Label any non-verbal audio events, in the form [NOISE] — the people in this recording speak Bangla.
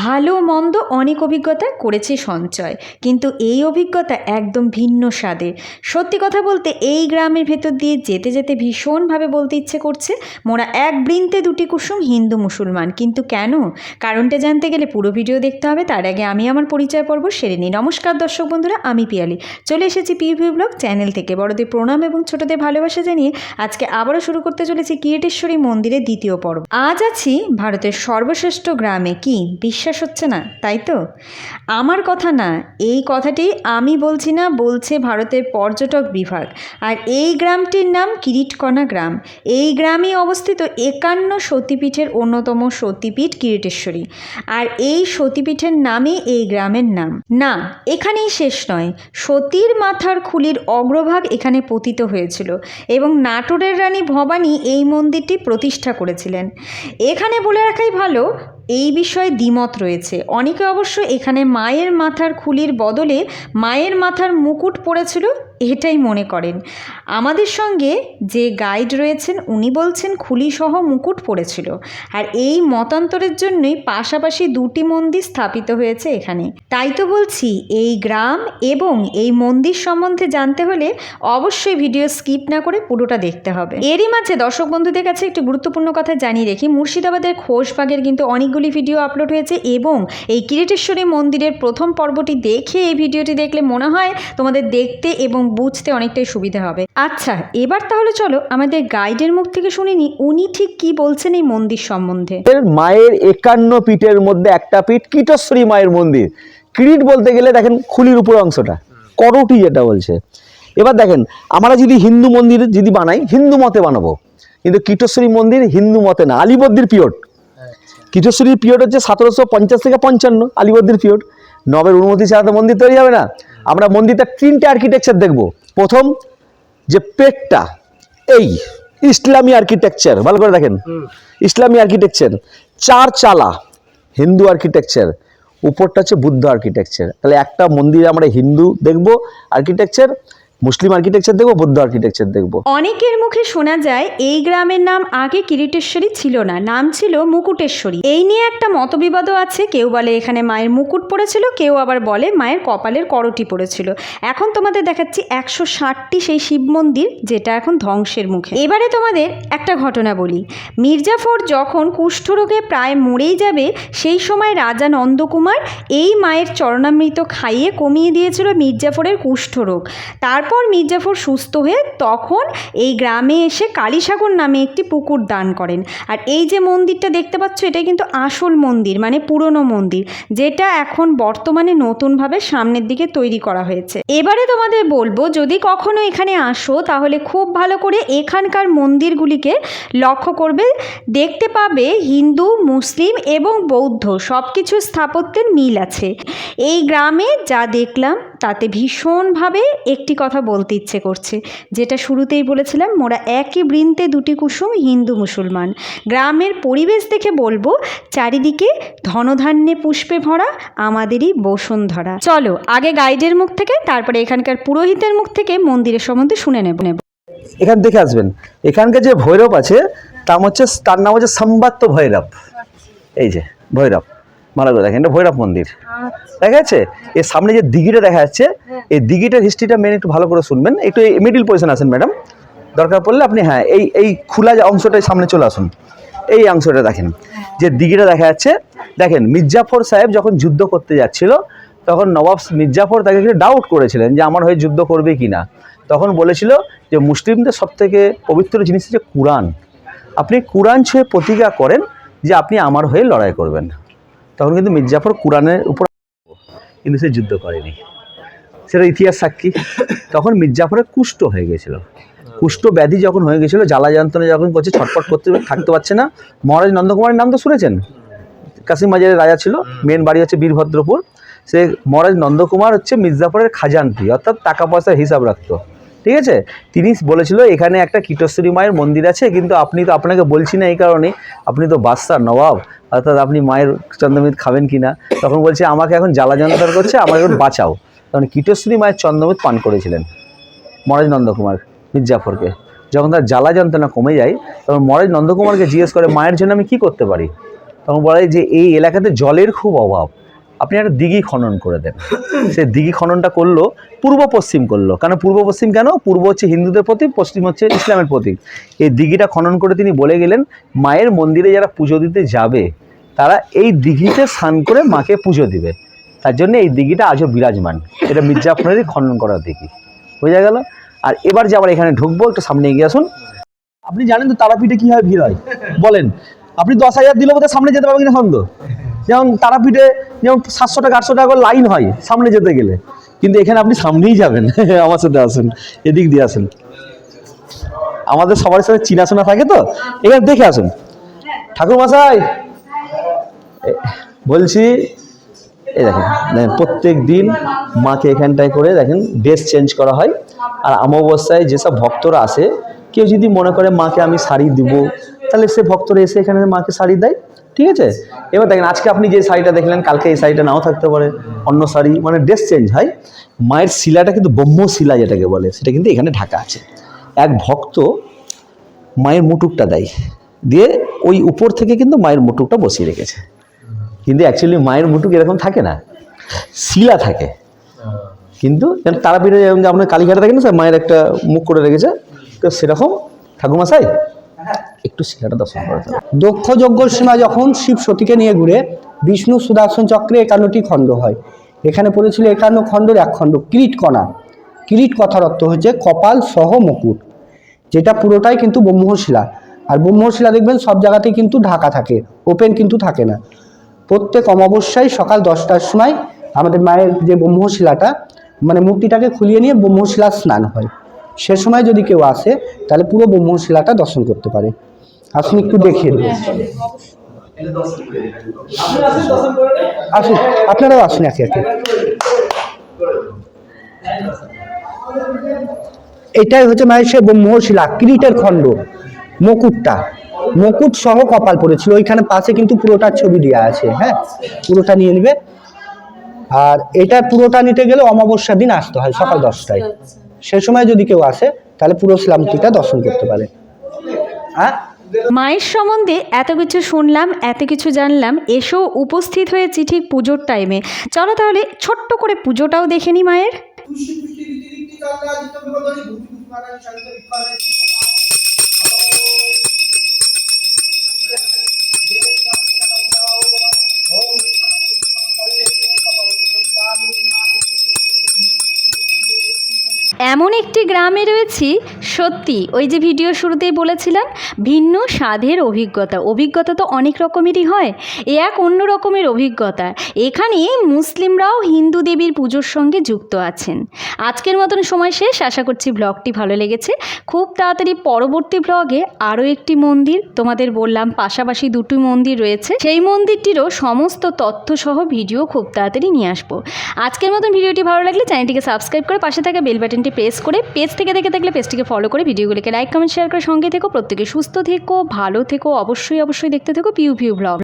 ভালো মন্দ অনেক অভিজ্ঞতা করেছে সঞ্চয়, কিন্তু এই অভিজ্ঞতা একদম ভিন্ন স্বাদের। সত্যি কথা বলতে এই গ্রামের ভেতর দিয়ে যেতে যেতে ভীষণভাবে বলতে ইচ্ছে করছে, মোরা এক বৃন্তে দুটি কুসুম হিন্দু মুসলমান। কিন্তু কেন? কারণটা জানতে গেলে পুরো ভিডিও দেখতে হবে, তার আগে আমি আমার পরিচয় পর্ব সেরে নিই। নমস্কার দর্শক বন্ধুরা, আমি পিয়ালি। চলে এসেছি পিভি ব্লগ চ্যানেল থেকে। বড়দের প্রণাম এবং ছোটদের ভালোবাসা জানিয়ে আজকে আবারও শুরু করতে চলেছি কিরেটেশ্বরী মন্দিরের দ্বিতীয় পর্ব। আজ আছি ভারতের সর্বশ্রেষ্ঠ গ্রামে, কি? বিশ্বাস হচ্ছে না, তাই তো? আমার কথা না, এই কথাটি আমি বলছি না, বলছে ভারতের পর্যটক বিভাগ। আর এই গ্রামটির নাম কিরিটকণা গ্রাম। এই গ্রামে অবস্থিত একান্ন সতীপীঠের অন্যতম সতীপীঠ কিরিটেশ্বরী। আর এই সতীপীঠের নামে এই গ্রামের নাম। না, এখানেই শেষ নয়। সতীর মাথার খুলির অগ্রভাগ এখানে পতিত হয়েছিল এবং নাটোরের রানী ভবানী এই মন্দিরটি প্রতিষ্ঠা করেছিলেন। এখানে বলে রাখাই ভালো এই বিষয়ে দ্বিমত রয়েছে। অনেকে অবশ্য এখানে মায়ের মাথার খুলির বদলে মায়ের মাথার মুকুট পড়েছিল এটাই মনে করেন। আমাদের সঙ্গে যে গাইড রয়েছেন, উনি বলছেন খুলিসহ মুকুট পড়েছিল। আর এই মতান্তরের জন্যই পাশাপাশি দুটি মন্দির স্থাপিত হয়েছে এখানে। তাই তো বলছি, এই গ্রাম এবং এই মন্দির সম্বন্ধে জানতে হলে অবশ্যই ভিডিও স্কিপ না করে পুরোটা দেখতে হবে। এরই মাঝে দর্শক বন্ধুদের কাছে একটি গুরুত্বপূর্ণ কথা জানিয়ে রেখি, মুর্শিদাবাদের খোশবাগের কিন্তু অনেকগুলি ভিডিও আপলোড হয়েছে এবং এই কিরিটেশ্বরী মন্দিরের প্রথম পর্বটি দেখে এই ভিডিওটি দেখলে মনে হয় তোমাদের দেখতে এবং বুঝতে অনেকটাই সুবিধা হবে। আচ্ছা এবার তাহলে চলো আমাদের গাইডের মুখ থেকে শুনিনি উনি ঠিক কি বলছেন এই মন্দির সম্বন্ধে? মায়ের একান্ন পীঠের মধ্যে একটা পীঠ কীটশ্বরী মায়ের মন্দির। কিরিট বলতে গেলে দেখেন খুলির উপর অংশটা করটি যেটা বলছে। এবার দেখেন আমরা যদি হিন্দু মন্দির যদি বানাই হিন্দু মতে বানাবো। কিন্তু কীটশ্বরী মন্দির হিন্দু মতে না আলিবদ্দির পিরিয়ড। কীটশ্বরীর পিরিয়ড হচ্ছে সতেরোশো পঞ্চাশ থেকে পঞ্চান্ন আলিবদ্দির পিরিয়ড। নবের অনুমতি ছাড়া তো মন্দির তৈরি হবে না। আমরা মন্দিরটা তিনটে আর্কিটেকচার দেখব। প্রথম যে পেটটা এই ইসলামী আর্কিটেকচার ভালো করে দেখেন। ইসলামী আর্কিটেকচার চার চালা হিন্দু আর্কিটেকচার উপরটা হচ্ছে বুদ্ধ আর্কিটেকচার তাহলে একটা মন্দিরে আমরা হিন্দু দেখব আর্কিটেকচার মুসলিম আর্কিটেকচার দেখব, বৌদ্ধ আর্কিটেকচার দেখব। অনেকের মুখে শোনা যায়, এই গ্রামের নাম আগে কিরিটেশ্বরী ছিল না, নাম ছিল মুকুটেশ্বরী। এই নিয়ে একটা মতবিবাদও আছে, কেউ বলে এখানে মায়ের মুকুট পড়েছিল, কেউ আবার বলে মায়ের কপালের করটি পড়েছিল। এখন তোমাদের দেখাচ্ছি একশো ষাটটি সেই শিব মন্দির, যেটা এখন ধ্বংসের মুখে। এবারে তোমাদের একটা ঘটনা বলি। মির্জাফর যখন কুষ্ঠরোগে প্রায় মরেই যাবে, সেই সময় রাজা নন্দকুমার এই মায়ের চরণামৃত খাইয়ে কমিয়ে দিয়েছিল মির্জাফরের কুষ্ঠরোগ। তারপর মির্জাফর সুস্থ হয়ে তখন এই গ্রামে এসে কালীসাগর নামে একটি পুকুর দান করেন। আর এই যে মন্দিরটা দেখতে পাচ্ছ, এটা কিন্তু আসল মন্দির মানে পুরনো মন্দির, যেটা এখন বর্তমানে নতুনভাবে সামনের দিকে তৈরি করা হয়েছে। এবারে তোমাদের বলব, যদি কখনো এখানে আসো, তাহলে খুব ভালো করে এখানকার মন্দিরগুলিকে লক্ষ্য করবে। দেখতে পাবে হিন্দু, মুসলিম এবং বৌদ্ধ সব কিছু স্থাপত্যের মিল আছে। এই গ্রামে যা দেখলাম তাতে ভীষণভাবে একটি কথা বলতে ইচ্ছে করছে। যেটা শুরুতেই বলেছিলাম, মোরা একই বৃন্তে দুটি কুসুম হিন্দু মুসলমান। গ্রামের পরিবেশ দেখে বলব, চারিদিকে ধনধান্যে পুষ্পে ভরা আমাদেরই বসুন্ধরা। চলো, আগে গাইডের মুখ থেকে, তারপরে এখানকার পুরোহিতের মুখ থেকে মন্দিরের সম্বন্ধে শুনে নেব। নেব এখান দেখে আসবেন, এখানকার যে ভৈরব আছে, তার হচ্ছে তার নাম হচ্ছে সম্বাত্য ভৈরব। এই যে, ভৈরব। ভালো করে দেখেন এটা ভৈরব মন্দির। দেখা যাচ্ছে? এর সামনে যে দিঘিটা দেখা যাচ্ছে এই দিঘিটার হিস্ট্রিটা মেন একটু ভালো করে শুনবেন। একটু মিডিল পজিশন আছেন ম্যাডাম দরকার পড়লে আপনি হ্যাঁ এই এই খোলা যে অংশটাই সামনে চলে আসুন। এই অংশটা দেখেন। যে দিঘিটা দেখা যাচ্ছে দেখেন মির্জাফর সাহেব যখন যুদ্ধ করতে যাচ্ছিল তখন নবাব মির্জাফর তাকে একটু ডাউট করেছিলেন যে আমার হয়ে যুদ্ধ করবে কি না তখন বলেছিল যে মুসলিমদের সব থেকে পবিত্র জিনিস হচ্ছে কোরআন। আপনি কোরআন ছুঁয়ে প্রতিজ্ঞা করেন যে আপনি আমার হয়ে লড়াই করবেন। তখন কিন্তু মির্জাফর কোরআনের উপর কিন্তু সে যুদ্ধ করেনি। সেটা ইতিহাস সাক্ষী। তখন মির্জাফরের কুষ্ঠ হয়ে গেছিল। কুষ্ঠ ব্যাধি যখন হয়ে গেছিল, জ্বালা যন্ত্রণা যখন করছে, ছটফট করতে থাকতে পারছে না। মহারাজ নন্দকুমারের নাম তো শুনেছেন? কাশিম বাজারের রাজা ছিল মেন বাড়ি হচ্ছে বীরভদ্রপুর। সে মহারাজ নন্দকুমার হচ্ছে মির্জাফরের খাজানটি অর্থাৎ টাকা পয়সার হিসাব রাখতো। ঠিক আছে? তিনি বলেছিল, এখানে একটা কীটশ্বরী মায়ের মন্দির আছে, কিন্তু আপনি তো আপনাকে বলছি না এই কারণে। আপনি তো বাদশাহ, নবাব। অর্থাৎ আপনি মায়ের চন্দ্রমিত খাবেন কি না তখন বলছে, আমাকে এখন জ্বালা যন্ত্রণা করছে, আমাকে এখন বাঁচাও। তখন কীটশ্বরী মায়ের চন্দ্রমিত পান করেছিলেন মহারাজ নন্দকুমার মির্জাফরকে। যখন তার জ্বালা যন্ত্রণা কমে যায়, তখন মহারাজ নন্দকুমারকে জিজ্ঞেস করে, মায়ের জন্য আমি কি করতে পারি? তখন বলা যে, এই এলাকাতে জলের খুব অভাব। আপনি একটা দিঘি খনন করে দেন। সে দিঘি খননটা করল, পূর্ব পশ্চিম করল। কারণ পূর্ব পশ্চিম কেন? পূর্ব হচ্ছে হিন্দুদের প্রতীক, পশ্চিম হচ্ছে ইসলামের প্রতীক। এই দিঘিটা খনন করে তিনি বলে গেলেন, মায়ের মন্দিরে যারা পুজো দিতে যাবে, তারা এই দিঘিতে স্নান করে মাকে পুজো দিবে। তার জন্য এই দিঘিটা আজও বিরাজমান। এটা মির্জাফরেরই খনন করা দিঘি। বোঝা গেল? আর এবার যে আবার এখানে ঢুকবো, একটু সামনে এগিয়ে আসুন। আপনি জানেন তো তারাপীঠে কি হয় ভিড় হয়? বলেন। আপনি দশ হাজার দিলে বোধহয় সামনে যেতে পারবেন সন্দেহ? যেমন তারাপীঠে যেমন সাতশো টাকা আটশো টাকা করে লাইন হয় সামনে যেতে গেলে। কিন্তু এখানে আপনি সামনেই যাবেন, [LAUGHS] আমার সাথে আসেন, এদিক দিয়ে আসেন। আমাদের সবার সাথে চিনাশোনা থাকে তো? এখানে দেখে আসুন। ঠাকুর মশাই বলছি এই দেখেন দেখেন, প্রত্যেক দিন মাকে এখানটায় করে দেখেন ড্রেস চেঞ্জ করা হয়। আর অমাবস্যায় যেসব ভক্তরা আসে, কেউ যদি মনে করে মাকে আমি শাড়ি দিব, তাহলে সে ভক্তরা এসে এখানে মাকে শাড়ি দেয়। ঠিক আছে? এবার দেখেন, আজকে আপনি যে শাড়িটা দেখলেন, কালকে এই শাড়িটা নাও থাকতে পারে। অন্য শাড়ি মানে ড্রেস চেঞ্জ হয় মায়ের শিলাটা কিন্তু ব্রহ্মশিলা যেটাকে বলে, সেটা কিন্তু এখানে ঢাকা আছে। এক ভক্ত মায়ের মুটুকটা দেয়, দিয়ে ওই উপর থেকে কিন্তু মায়ের মুটুকটা বসিয়ে রেখেছে। কিন্তু অ্যাকচুয়ালি মায়ের মুটুক এরকম থাকে না, শিলা থাকে। কিন্তু তারাপীঠে যেমন আপনার কালীঘাটে থাকে না, স্যার, মায়ের একটা মুখ করে রেখেছে, তো সেরকম ঠাকুমাশাই একটু শিলাটা দর্শন করে দক্ষ যজ্ঞ সীমা যখন শিব সতীকে নিয়ে ঘুরে, বিষ্ণু সুদর্শন চক্রে একান্নটি খণ্ড হয়। এখানে পড়েছিল একান্ন খণ্ডের এক খণ্ড, কিরিট কণা। কিরিট কথার অর্থ হচ্ছে কপাল সহ মুকুট, যেটা পুরোটাই কিন্তু ব্রহ্মশিলা। আর ব্রহ্মশিলা দেখবেন সব জায়গাতেই কিন্তু ঢাকা থাকে ওপেন কিন্তু থাকে না। প্রত্যেক অমাবস্যায় সকাল দশটার সময় আমাদের মায়ের যে ব্রহ্মশিলাটা মানে মূর্তিটাকে খুলিয়ে নিয়ে ব্রহ্মশিলা স্নান হয়। সে সময় যদি কেউ আসে তাহলে পুরো ব্রহ্মশিলাটা দর্শন করতে পারে। আসুন একটু দেখিয়ে দেবো আসুন আপনারাও আসুন একে একে। এটাই হচ্ছে মায়ের সে ব্রহ্মশিলা কিরিটের খণ্ড মুকুটটা। মুকুট সহ কপাল পড়েছিল ওইখানে পাশে কিন্তু পুরোটার ছবি দেওয়া আছে হ্যাঁ? পুরোটা নিয়ে নেবে। আর এটা পুরোটা নিতে গেলে অমাবস্যার দিন আসতে হয় সকাল দশটায়। সে সময় যদি কেউ আসে তাহলে পুরো ইসলামটিটা দর্শন করতে পারে। হ্যাঁ? মায়ের সম্বন্ধে এত কিছু শুনলাম এত কিছু জানলাম এসো উপস্থিত হয়েছি ঠিক পুজোর টাইমে চলো তাহলে ছোট্ট করে পুজোটাও দেখে নি মায়ের। এমন একটি গ্রামে রয়েছি সত্যি, ওই যে ভিডিও শুরুতেই বলেছিলাম, ভিন্ন স্বাদের অভিজ্ঞতা। অভিজ্ঞতা তো অনেক রকমেরই হয়, এ এক অন্য রকমের অভিজ্ঞতা। এখানে মুসলিমরাও হিন্দু দেবীর পুজোর সঙ্গে যুক্ত আছেন। আজকের মতন সময় শেষ, আশা করছি ব্লগটি ভালো লেগেছে। খুব তাড়াতাড়ি পরবর্তী ব্লগে আরও একটি মন্দির, তোমাদের বললাম পাশাপাশি দুটি মন্দির রয়েছে। সেই মন্দিরটিরও সমস্ত তথ্যসহ ভিডিও খুব তাড়াতাড়ি নিয়ে আসব। আজকের মতন ভিডিওটি ভালো লাগলে চ্যানেলটিকে সাবস্ক্রাইব করে পাশে থাকা বেল বাটনটি প্রেস করে পেজ থেকে দেখে থাকলে পেজটিকে ফলো করে ভিডিওগুলিকে লাইক কমেন্ট শেয়ার করে সঙ্গে থেকো, প্রত্যেকে সুস্থ থেকো, ভালো থেকো, অবশ্যই অবশ্যই দেখতে থেকো পিউ পিউ ব্লগ।